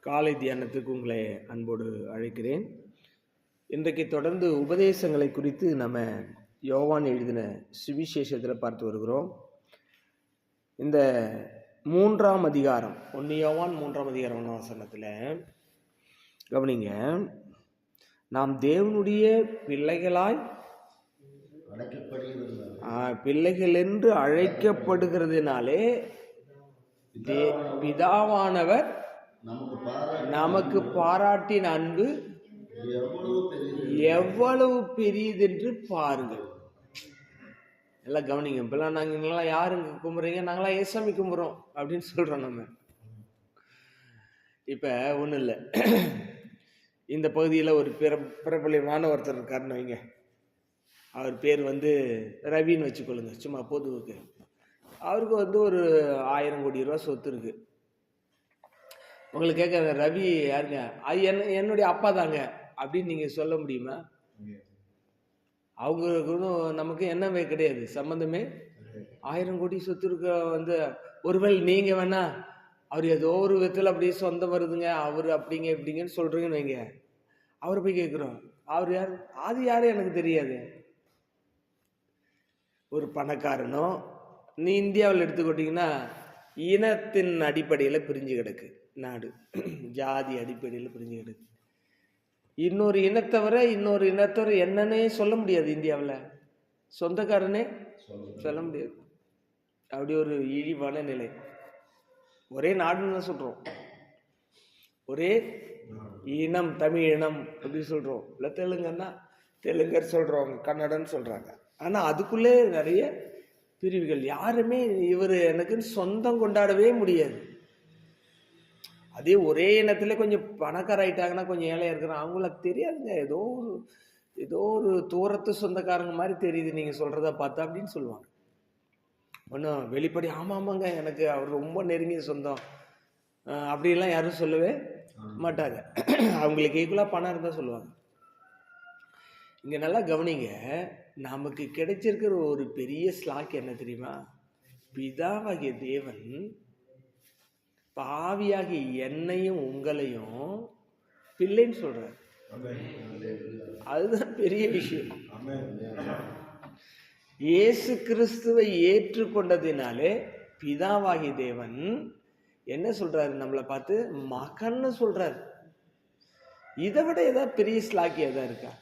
காலை தியானத்துக்கு உங்களை அன்போடு அழைக்கிறேன். இன்றைக்கு தொடர்ந்து உபதேசங்களை குறித்து நம்ம யோவான் எழுதின சுவிசேஷத்தில் பார்த்து வருகிறோம். இந்த மூன்றாம் அதிகாரம் ஒன்று யோவான் மூன்றாம் அதிகாரம் வசனத்தில் கவனிங்க. நாம் தேவனுடைய பிள்ளைகளாய் பிள்ளைகள் என்று அழைக்கப்படுகிறதுனாலே தே- பிதாவானவர் நமக்கு பாரா நமக்கு பாராட்டின அன்பு எவ்வளவு பெரிய எவ்வளவு பெரியதென்று பாருங்கள். எல்லாம் கவனிங்க. இப்பெல்லாம் நாங்கள் இங்கெல்லாம் யாருங்க கும்பிட்றீங்க நாங்களாம் ஏசாமி கும்பிட்றோம் அப்படின்னு சொல்கிறோம் நம்ம. இப்போ ஒன்றும் இல்லை. இந்த பகுதியில் ஒரு பிற பிரபலியமான ஒருத்தர் இருக்காருன்னு வைங்க. அவர் பேர் வந்து ரவின்னு வச்சுக்கொள்ளுங்க. சும்மா பொதுவுக்கு. அவருக்கு வந்து ஒரு ஆயிரம் கோடி ரூபா சொத்து இருக்கு. உங்களுக்கு கேட்குற ரவி யாருங்க? அது என்ன என்னுடைய அப்பா தாங்க. அப்படின்னு நீங்கள் சொல்ல முடியுமா? அவங்களுக்கும் நமக்கு என்னவே கிடையாது. சம்மந்தமே ஆயிரம் கோடி சொத்து இருக்க வந்து ஒருவேளை நீங்கள் வேணா அவர் ஏதோ ஒரு விதத்தில் அப்படியே சொந்தம் வருதுங்க. அவர் அப்படிங்க இப்படிங்கன்னு சொல்கிறீங்கன்னு வைங்க. அவரை போய் கேட்குறோம். அவர் யார்? அது யாரும் எனக்கு தெரியாது. ஒரு பணக்காரனோ நீ இந்தியாவில் எடுத்துக்கிட்டிங்கன்னா இனத்தின் அடிப்படையில் பிரிஞ்சு கிடக்கு. நாடு. ஜாதி அடிப்படையில் பிரிஞ்சு இன்னொரு இனத்தவரை இன்னொரு இனத்தவரை என்னன்னே சொல்ல முடியாது இந்தியாவில். சொந்தக்காரனே சொல்ல முடியாது. அப்படி ஒரு இழிவான நிலை. ஒரே நாடுன்னு சொல்கிறோம் ஒரே இனம் தமிழ் இனம் அப்படி சொல்கிறோம் இல்லை தெலுங்குன்னா தெலுங்கர் சொல்கிறவங்க கன்னடன்னு சொல்கிறாங்க ஆனால் அதுக்குள்ளே நிறைய பிரிவுகள். யாருமே இவர் எனக்குன்னு சொந்தம் கொண்டாடவே முடியாது. அதே ஒரே இனத்துல கொஞ்சம் பணக்கார ஆயிட்டாங்கன்னா கொஞ்சம் ஏழையா இருக்கிறான் அவங்களுக்கு தெரியாதுங்க. ஏதோ ஒரு ஏதோ ஒரு தூரத்து சொந்தக்காரங்க மாதிரி தெரியுது நீங்க சொல்றத பார்த்தா அப்படின்னு சொல்லுவாங்க. ஒன்றும் வெளிப்படி ஆமா ஆமாங்க எனக்கு அவர் ரொம்ப நெருங்கிய சொந்தம். அப்படிலாம் யாரும் சொல்லவே மாட்டாங்க. அவங்களுக்கு ஈக்குவலாக பணம் இருந்தால் சொல்லுவாங்க. இங்க நல்லா கவனிங்க நமக்கு கிடைச்சிருக்கிற ஒரு பெரிய ஸ்லாக் என்ன தெரியுமா? பிதாவாகிய தேவன் பாவியாகி என்னையும் உங்களையும் பிள்ளைன்னு சொல்றாரு. அதுதான் பெரிய விஷயம். இயேசு கிறிஸ்துவை ஏற்றுக்கொண்டதினாலே பிதாவாகி தேவன் என்ன சொல்றாரு நம்மளை பார்த்து? மகன்னு சொல்றாரு. இதை விட ஏதாவது பெரிய ஸ்லாக்கி எதா இருக்கா?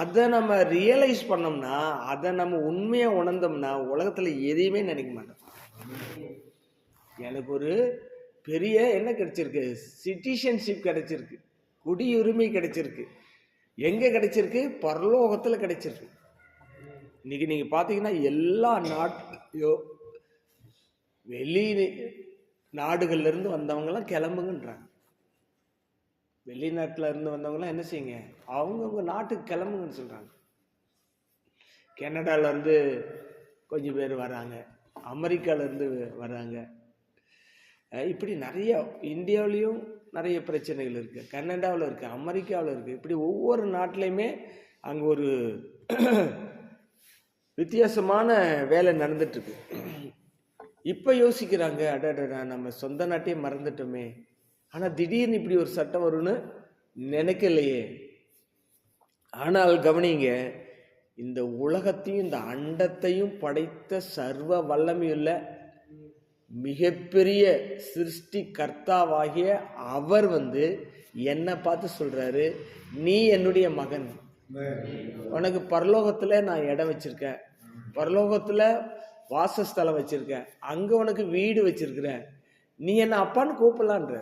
அதை நம்ம ரியலைஸ் பண்ணோம்னா அதை நம்ம உண்மையா உணர்ந்தோம்னா உலகத்துல எதையுமே நினைக்க மாட்டோம். எனக்கு ஒரு பெரிய என்ன கிடைச்சிருக்கு? சிட்டிசன்ஷிப் கிடைச்சிருக்கு. குடியுரிமை கிடைச்சிருக்கு. எங்கே கிடைச்சிருக்கு? பரலோகத்தில் கிடைச்சிருக்கு. இன்னைக்கு நீங்கள் பார்த்தீங்கன்னா எல்லா நாட்டையோ வெளி நாடுகள்லேருந்து வந்தவங்கலாம் கிளம்புங்கன்றாங்க. வெளிநாட்டில் இருந்து வந்தவங்கலாம் என்ன செய்யுங்க? அவங்கவுங்க நாட்டுக்கு கிளம்புங்கன்னு சொல்கிறாங்க கனடாவிலேருந்து கொஞ்சம் பேர் வராங்க. அமெரிக்காவிலேருந்து வராங்க. இப்படி நிறைய இந்தியாவிலையும் நிறைய பிரச்சனைகள் இருக்குது கனடாவில் இருக்குது அமெரிக்காவில் இருக்குது இப்படி ஒவ்வொரு நாட்டிலையுமே அங்கே ஒரு வித்தியாசமான வேலை நடந்துட்டுருக்கு. இப்போ யோசிக்கிறாங்க அடடடா நம்ம சொந்த நாட்டையே மறந்துட்டோமே. ஆனால் திடீர்னு இப்படி ஒரு சட்டம் வரும்னு நினைக்கலையே. ஆனால் கவனிங்க இந்த உலகத்தையும் இந்த அண்டத்தையும் படைத்த சர்வ வல்லமையுள்ள மிகப்பெரிய சிருஷ்டி கர்த்தாவாகிய அவர் வந்து என்னை பார்த்து சொல்கிறாரு நீ என்னுடைய மகன். உனக்கு பரலோகத்தில் நான் இடம் வச்சுருக்கேன். பரலோகத்தில் வாசஸ்தலம் வச்சுருக்கேன். அங்கே உனக்கு வீடு வச்சிருக்கிறேன். நீ என்ன அப்பான்னு கூப்பிடலான்ற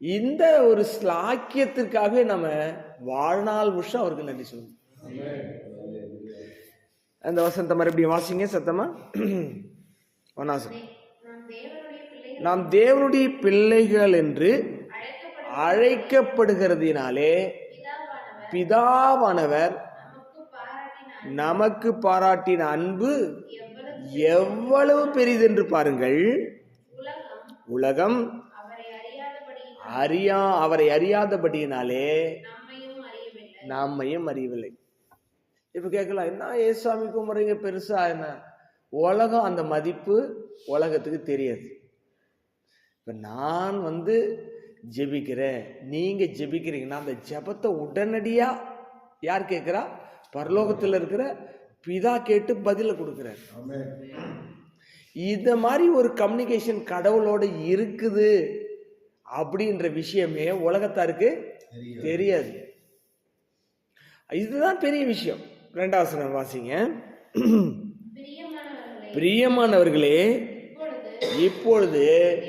இந்த ஒரு ஸ்லாக்கியத்திற்காகவே நம்ம வாழ்நாள் வருஷம் அவருக்கு நன்றி சொல்லணும். அந்த வசனத்தை மறுபடியும் வாசிங்க ஒன்னாசம் நாம் தேவனுடைய பிள்ளைகள் என்று அழைக்கப்படுகிறதினாலே பிதாவானவர். நமக்கு பாராட்டின அன்பு. எவ்வளவு பெரிதென்று பாருங்கள். உலகம் அறியா அவரை அறியாதபடியினாலே நம்மையும் அறியவில்லை. இப்ப கேட்கலாம் என்ன ஏசாமி கும்பிட்றீங்க பெருசா என்ன? உலகம் அந்த மதிப்பு உலகத்துக்கு தெரியாது. இப்போ நான் வந்து ஜெபிக்கிறேன். நீங்கள் ஜெபிக்கிறீங்கன்னா அந்த ஜெபத்தை உடனடியாக யார் கேட்குறா? பரலோகத்தில் இருக்கிற பிதா கேட்டு பதிலை கொடுக்குறார். இந்த மாதிரி ஒரு கம்யூனிகேஷன் கடவுளோட இருக்குது அப்படின்ற விஷயமே உலகத்தாருக்கு தெரியாது. இதுதான் பெரிய விஷயம். ரெண்டாவது வாசிங்க. பிரியமானவர்களே இப்பொழுது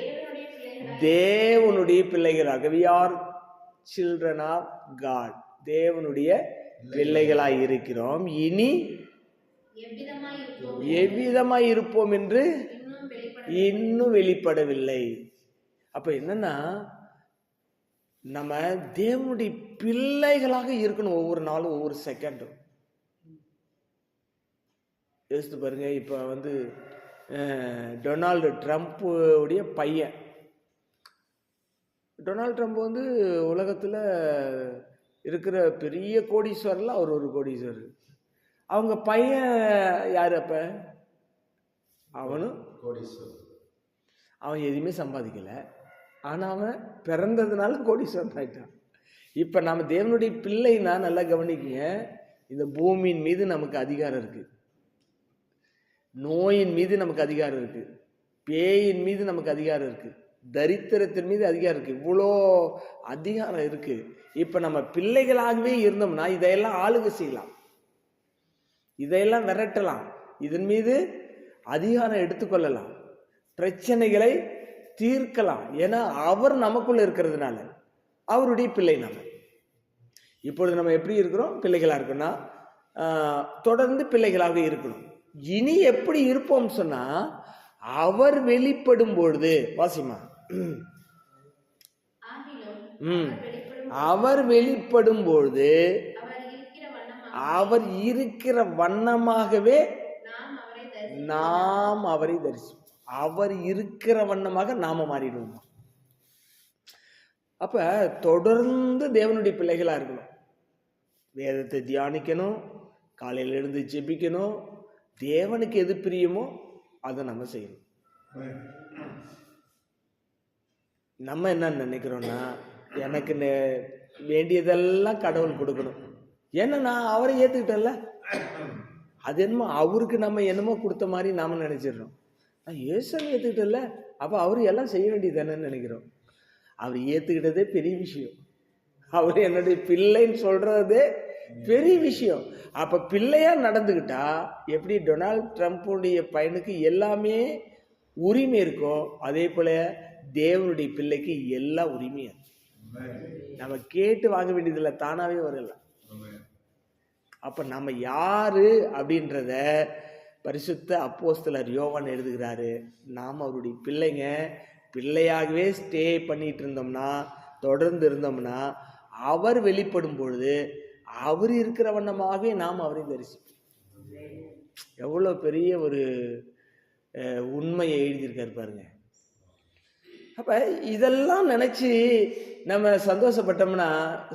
தேவனுடைய பிள்ளைகளாய் தேவனுடைய பிள்ளைகளாக we are தேவனுடைய பிள்ளைகளாய் இருக்கிறோம். இனி எவ்விதமாய் இருப்போம் என்று இன்னும் இன்னும் வெளிப்படவில்லை. அப்ப என்னன்னா நம்ம தேவனுடைய பிள்ளைகளாக இருக்கணும் ஒவ்வொரு நாளும் ஒவ்வொரு செகண்டும் யோசித்து பாருங்க இப்போ வந்து டொனால்டு ட்ரம்ப் உடைய பையன். டொனால்டு ட்ரம்ப் வந்து உலகத்தில் இருக்கிற பெரிய கோடீஸ்வரில் அவர் ஒரு கோடீஸ்வரர். அவங்க பையன் யார் அப்போ? அவனும் கோடீஸ்வரர். அவன் எதுவுமே சம்பாதிக்கல. ஆனால் அவன் பிறந்ததுனால கோடீஸ்வரன் ஆயிட்டான். இப்போ நம்ம தேவனுடைய பிள்ளைனா நல்லா கவனிக்கங்க. இந்த பூமியின் மீது நமக்கு அதிகாரம் இருக்கு. நோயின் மீது நமக்கு அதிகாரம் இருக்கு. பேயின் மீது நமக்கு அதிகாரம் இருக்கு. தரித்திரத்தின் மீது அதிகாரம் இருக்கு. இவ்வளோ அதிகாரம் இருக்கு. இப்போ நம்ம பிள்ளைகளாகவே இருந்தோம்னா இதையெல்லாம் ஆளுகை செய்யலாம். இதையெல்லாம் விரட்டலாம். இதன் மீது அதிகாரம் எடுத்துக்கொள்ளலாம் பிரச்சனைகளை தீர்க்கலாம். ஏன்னா அவர் நமக்குள்ள இருக்கிறதுனால. அவருடைய பிள்ளை நம்ம இப்பொழுது நம்ம எப்படி இருக்கிறோம்? பிள்ளைகளாக இருக்கோம்னா தொடர்ந்து பிள்ளைகளாக இருக்கணும். இனி எப்படி இருப்போம் சொன்னா அவர் வெளிப்படும் பொழுது வாசிமா ம். அவர் வெளிப்படும் பொழுது அவர் இருக்கிற வண்ணமாகவே நாம் அவரை நாம் அவரை தரிசிப்போம். அவர் இருக்கிற வண்ணமாக நாம மாறிடுவோம். அப்ப தொடர்ந்து தேவனுடைய பிள்ளைகளா இருக்கணும். வேதத்தை தியானிக்கணும். காலையில் எழுந்து ஜெபிக்கணும். தேவனுக்கு எது பிரியமோ அதை நம்ம செய்யணும். நம்ம என்ன நினைக்கிறோம்னா எனக்கு நெ- வேண்டியதெல்லாம் கடவுள் கொடுக்கணும். ஏன்னா நான் அவரை ஏத்துக்கிட்டேன்ல. அது என்னமோ அவருக்கு நம்ம என்னமோ கொடுத்த மாதிரி நாம நினச்சிடுறோம். நான் ஏசனை ஏத்துக்கிட்டேன்ல அப்போ அவர் எல்லாம் செய்ய வேண்டியது என்னன்னு நினைக்கிறோம். அவர் ஏத்துக்கிட்டதே பெரிய விஷயம். அவர் என்னுடைய பிள்ளைன்னு சொல்றதே பெரிய விஷயம். அப்போ பிள்ளையாக நடந்துக்கிட்டா எப்படி டொனால்ட் ட்ரம்ப்புடைய பையனுக்கு எல்லாமே உரிமை இருக்கோ அதே போல் தேவனுடைய பிள்ளைக்கு எல்லா உரிமையும் இருக்கு. நம்ம கேட்டு வாங்க வேண்டியதில்லை தானாகவே வரல அப்போ நம்ம யாரு அப்படின்றத பரிசுத்த அப்போஸ்தலர் யோவான் எழுதுகிறாரு. நாம் அவருடைய பிள்ளைங்க பிள்ளையாகவே ஸ்டே பண்ணிட்டு இருந்தோம்னா தொடர்ந்து இருந்தோம்னா அவர் வெளிப்படும் பொழுது அவர் இருக்கிற வண்ணமாகவே நாம் அவரை தரிசிப்போம். எவ்வளோ பெரிய ஒரு உண்மையை எழுதியிருக்காரு பாருங்க. அப்ப இதெல்லாம் நினைச்சு நம்ம சந்தோஷப்பட்டோம்னா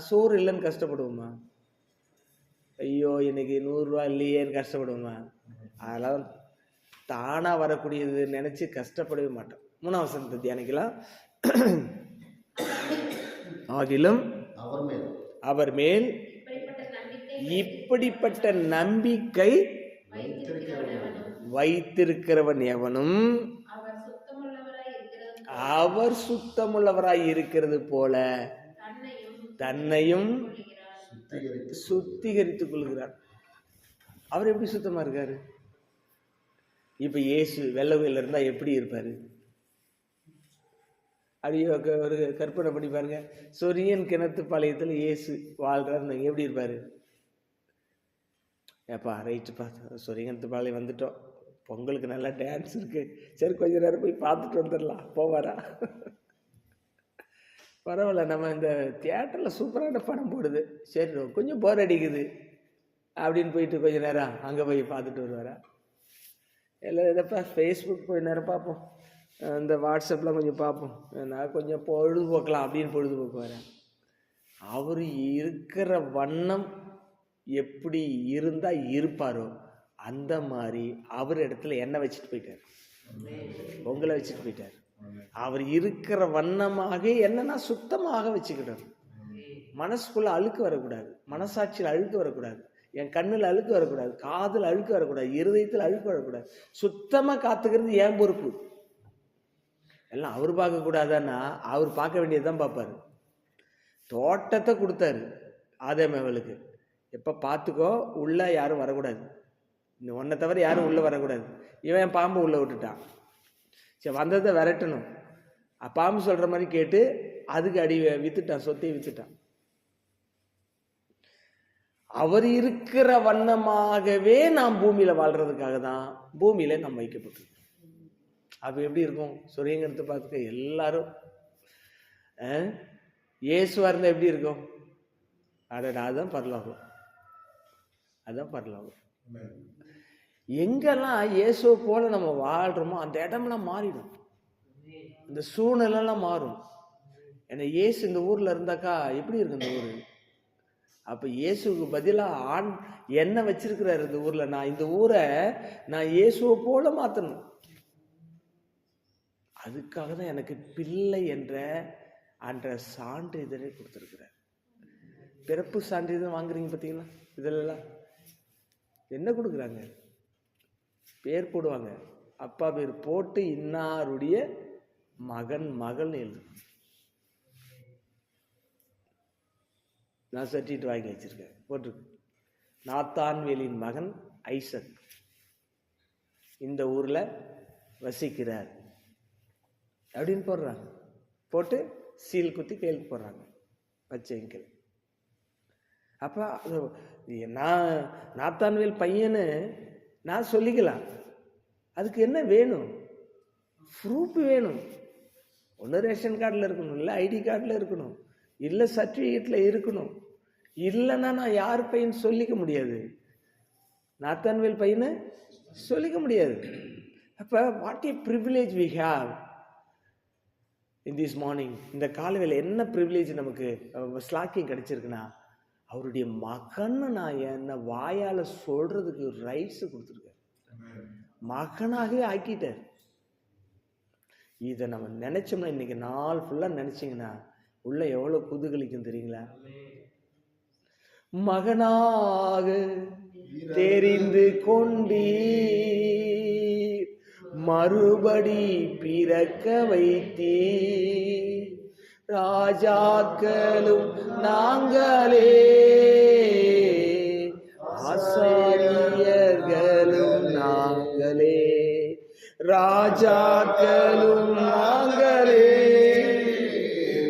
சோறு இல்லைன்னு கஷ்டப்படுவோமா? ஐயோ இன்னைக்கு நூறுரூவா இல்லையேன்னு கஷ்டப்படுவோமா? அதெல்லாம் தானாக வரக்கூடியது நினச்சி கஷ்டப்படவே மாட்டோம். மூணாம் வசனத்தை தியானிக்கலாம். ஆகிலும் அவர் மேல். அவர் மேல் இப்படிப்பட்ட நம்பிக்கை வைத்திருக்கிறவன் எவனும் அவர் சுத்தமுள்ளவராய் இருக்கிறது போல தன்னையும் சுத்திகரித்து சுத்திகரித்துக் கொள்கிறார். அவர் எப்படி சுத்தமா இருக்காரு? இப்ப இயேசு வெள்ளவையில் இருந்தா எப்படி இருப்பாரு? அப்படியே ஒரு- ஒரு கற்பனை பண்ணி பாருங்க. சொரியன் கிணத்து பாளையத்தில் இயேசு வாழ்றாருன்னு எப்படி இருப்பாரு? ஏப்பா ரைட்டுப்பா. சொரியன் பாளையம் வந்துட்டோம். பொங்கலுக்கு நல்லா டான்ஸ் இருக்குது சரி கொஞ்ச நேரம் போய் பார்த்துட்டு வந்துடலாம். போவாரா? பரவாயில்ல நம்ம இந்த தியேட்டரில் சூப்பரான படம் போடுது. சரி கொஞ்சம் போர் அடிக்குது. அப்படின்னு போயிட்டு கொஞ்ச நேரம் அங்கே போய் பார்த்துட்டு வருவாரா? இல்லை இதப்பா ஃபேஸ்புக் கொஞ்ச நேரம் பார்ப்போம். இந்த வாட்ஸ்அப்லாம் கொஞ்சம் பார்ப்போம். நான் கொஞ்சம் பொழுதுபோக்கலாம் அப்படின்னு பொழுதுபோக்கு வரேன் அவர் இருக்கிற வண்ணம் எப்படி இருந்தால் இருப்பாரோ அந்த மாதிரி அவர் இடத்துல என்ன வச்சுட்டு போயிட்டார். உங்களை வச்சுட்டு போயிட்டார். அவர் இருக்கிற வண்ணமாக என்னன்னா சுத்தமாக வச்சுக்கிடணும் மனசுக்குள்ள அழுக்கு வரக்கூடாது. மனசாட்சியில் அழுக்கு வரக்கூடாது. என் கண்ணில் அழுக்கு வரக்கூடாது. காதில் அழுக்கு வரக்கூடாது. இருதயத்தில் அழுக்கு வரக்கூடாது. சுத்தமாக காத்துக்கிறது என் பொறுப்பு. எல்லாம் அவர் பார்க்கக்கூடாதான்னா அவர் பார்க்க வேண்டியதுதான் பார்ப்பாரு. தோட்டத்தை கொடுத்தாரு. ஆதேமேவலுக்கு எப்போ பார்த்துக்கோ உள்ளே யாரும் வரக்கூடாது. இந்த ஒன்றை தவிர யாரும் உள்ளே வரக்கூடாது. இவன் பாம்பு உள்ளே விட்டுட்டான். சரி வந்ததை விரட்டணும். பாம்பு சொல்கிற மாதிரி கேட்டு அதுக்கு அடி விற்றுட்டான் சொத்தையும் விற்றுட்டான் அவர் இருக்கிற வண்ணமாகவே நாம் பூமியில் வாழ்கிறதுக்காக தான் பூமியில் நாம் வைக்கப்பட்டிருக்கோம். அப்போ எப்படி இருக்கும்? சுரியங்கிறது பார்த்துக்க எல்லாரும் இயேசுவாக இருந்தால் எப்படி இருக்கும்? அடடா அதுதான் பரலோகம். அதுதான் பரலோகம் எங்கெல்லாம் இயேசுவை போல நம்ம வாழ்றோமோ அந்த இடம்லாம் மாறிடும். இந்த சூழ்நிலைலாம் மாறும். ஏன்னா இயேசு இந்த ஊர்ல இருந்தாக்கா எப்படி இருக்கு இந்த ஊர்? அப்ப இயேசுக்கு பதிலா ஆண் என்ன வச்சிருக்கிறாரு இந்த ஊர்ல? நான் இந்த ஊரை நான் இயேசுவை போல மாத்தணும். அதுக்காக தான் எனக்கு பிள்ளை என்ற என்ற சான்றிதழை கொடுத்துருக்கிறார். பிறப்பு சான்றிதழ் வாங்குறீங்க பார்த்தீங்களா இதெல்லாம்? என்ன கொடுக்குறாங்க? பேர் போடுவாங்க. அப்பா பேர் போட்டு இன்னாருடைய மகன் மகள் எழுது நான் சர்டிஃபிகேட் வாங்கி வச்சுருக்கேன். போட்டிருக்கு. நாத்தான்வேலின் மகன் ஐசக். இந்த ஊரில் வசிக்கிறார். அப்படின்னு போடுறாங்க. போட்டு சீல் குத்தி கையெழுத்து போடுறாங்க. பச்சை அப்போ நான் நாத்தான்வேல் பையன்னு நான் சொல்லிக்கலாம். அதுக்கு என்ன வேணும்? ப்ரூஃப் வேணும். ஒன்று ரேஷன் கார்டில் இருக்கணும் இல்லை ஐடி கார்டில் இருக்கணும் இல்லை சர்டிஃபிகேட்டில் இருக்கணும். இல்லைன்னா நான் யார் பையன் சொல்லிக்க முடியாது? நாத்தான்வேல் பையனை சொல்லிக்க முடியாது. அப்போ what a privilege we have in this morning இந்த காலையில் என்ன ப்ரிவிலேஜ் நமக்கு ஸ்லாக்கிங் கிடைச்சிருக்குன்னா அவருடைய மகன்னு நான் என்ன வாயால் சொல்றதுக்கு ரைட்ஸ் கொடுத்துருக்காரு. மகனாகவே ஆக்கிட்டார். இதை நம்ம நினைச்சோம்னா இன்னைக்கு நாள் ஃபுல்லாக நினைச்சீங்கன்னா உள்ள எவ்வளோ குதூகலிக்கும் தெரியுங்களா? மகனாக தெரிந்து கொண்டீர். மறுபடி பிறக்க வைத்தீர். ராஜாக்களும் நாங்களே. ஆசாரியர்களும் நாங்களே. ராஜாக்களும் நாங்களே.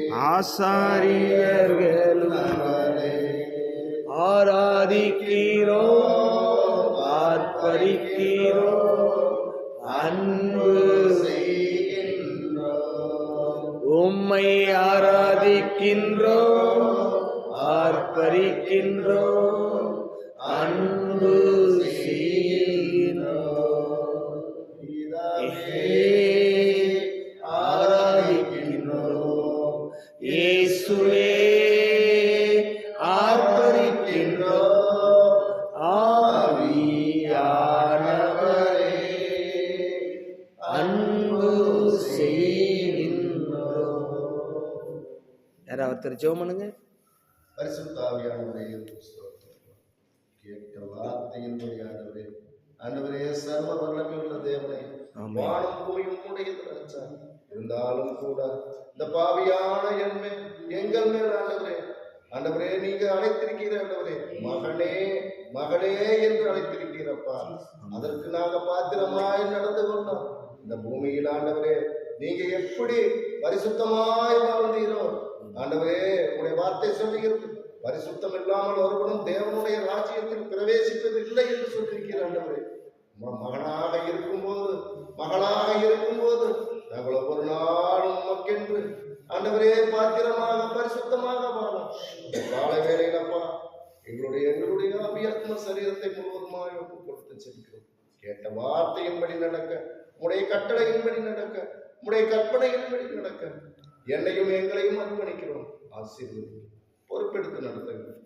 ஆசாரியர்கள் ஒருத்தர் ஜெபம் பண்ணுங்க. கேட்ட வார்த்தையின்படி ஆண்டவரே ஆண்டவரே சர்வ வல்லமை உள்ள தேவனே. வானம் பூமியும் உடையது இருந்தாலும் கூட இந்த பாவியான என் மேல் எங்கள் மேல் ஆண்டவரே ஆண்டவரே நீங்க அழைத்திருக்கிற ஆண்டவரே மகனே மகளே என்று அழைத்திருக்கிறப்பா அதற்கு நாங்க பாத்திரமாய் நடந்து கொண்டோம். இந்த பூமியில் ஆண்டவரே நீங்க எப்படி பரிசுத்தமாய் வாழ்ந்தீரோ ஆண்டவரே உங்களுடைய வார்த்தை சொல்லுகிறது. பரிசுத்தம் இல்லாமல் ஒருவனும் தேவனுடைய ராஜ்யத்தில் பிரவேசிப்பது இல்லை என்று சொல்லியிருக்கிற ஆண்டவரே. ம- மகனாக இருக்கும்போது மகளாக இருக்கும்போது நாங்கள் ஒவ்வொரு நாளும் மக்கென்று ஆண்டவரே பாத்திரமாக பரிசுத்தமாக வாழும். வாழ வேலையிலப்பா எங்களுடைய எங்களுடைய அபியாத்ம சரீரத்தை முழுவதுமாக ஒப்பு கொடுத்து செல்கிறோம். கேட்ட வார்த்தையின்படி நடக்க உடைய கட்டளையின்படி நடக்க உடைய கற்பனையின்படி நடக்க. என்னையும் எங்களையும் அர்ப்பணிக்கிறோம். ஆசீர்வதி பொறுப்பெடுத்து நடத்துங்கள்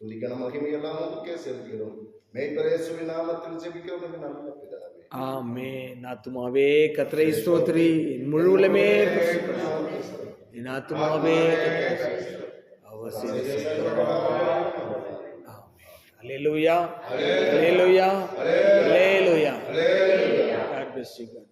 துதிக்கண மகிமையெல்லாம் உங்களுக்கே செலுத்துகிறோம். மெய்ப்பரேசுவின் நாமத்தில் ஜெபிக்கிறோம் நல்ல பிதாவே. ஆமே நாத்துமாவே கத்திரை ஸ்தோத்ரி Hallelujah. Hallelujah. Hallelujah. God bless you.